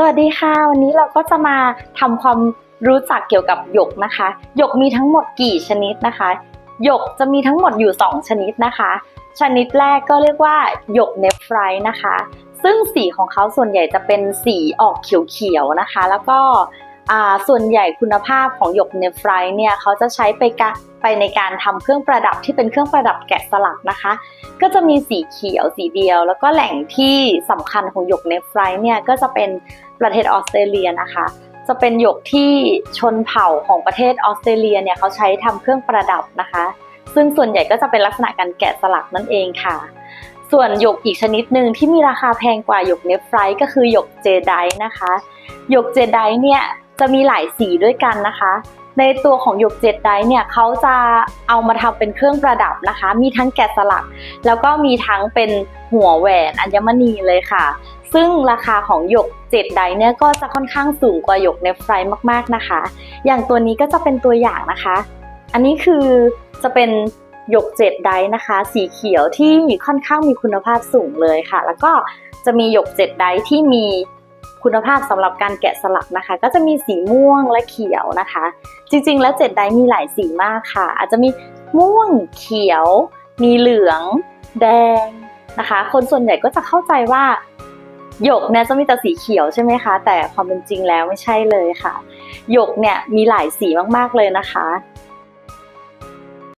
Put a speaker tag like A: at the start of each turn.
A: สวัสดีค่ะ วันนี้เราก็จะมาทำความรู้จักเกี่ยวกับหยกนะคะ หยกมีทั้งหมดกี่ชนิดนะคะ หยกจะมีทั้งหมดอยู่ 2 ชนิดนะคะ ชนิดแรกก็เรียกว่าหยกเนฟไรนะคะ ซึ่งสีของเขาส่วนใหญ่จะเป็นสีออกเขียวๆนะคะ แล้วก็ ส่วนใหญ่คุณภาพของหยกเนฟไรเนี่ยเขาจะใช้ไปกะไปในการทำเครื่องประดับที่เป็นเครื่องประดับแกะสลักนะคะ ก็จะมีสีเขียวสีเดียว แล้วก็แหล่งที่สำคัญของหยกเนฟไรเนี่ยก็จะเป็นประเทศออสเตรเลียนะคะ จะเป็นหยกที่ชนเผ่าของประเทศออสเตรเลียเนี่ยเขาใช้ทำเครื่องประดับนะคะ ซึ่งส่วนใหญ่ก็จะเป็นลักษณะการแกะสลักนั่นเองค่ะส่วนหยกอีกชนิดหนึ่งที่มีราคาแพงกว่าหยกเนฟไรก็คือหยกเจไดนะคะหยกเจไดเนี่ย จะมีหลายสีด้วยกันนะคะ ในตัวของหยกเจ็ดไดเนี่ยเขาจะเอามาทำเป็นเครื่องประดับนะคะ มีทั้งแกะสลัก แล้วก็มีทั้งเป็นหัวแหวนอัญมณีเลยค่ะ ซึ่งราคาของหยกเจ็ดไดเนี่ยก็จะค่อนข้างสูงกว่าหยกเนฟไรมากๆนะคะ อย่างตัวนี้ก็จะเป็นตัวอย่างนะคะ อันนี้คือจะเป็นหยกเจ็ดไดนะคะ สีเขียวที่ค่อนข้างมีคุณภาพสูงเลยค่ะ แล้วก็จะมีหยกเจ็ดไดที่มี คุณภาพสำหรับการแกะสลักนะคะ ก็จะมีสีม่วงและเขียวนะคะ จริงๆ แล้วเจ็ดไดมีหลายสีมากค่ะ อาจจะมีม่วงเขียว มีเหลือง แดงนะคะ คนส่วนใหญ่ก็จะเข้าใจว่าหยกเนี่ยจะมีแต่สีเขียวใช่ไหมคะ แต่ความเป็นจริงแล้วไม่ใช่เลยค่ะหยกเนี่ยมีหลายสีมากๆเลยนะคะ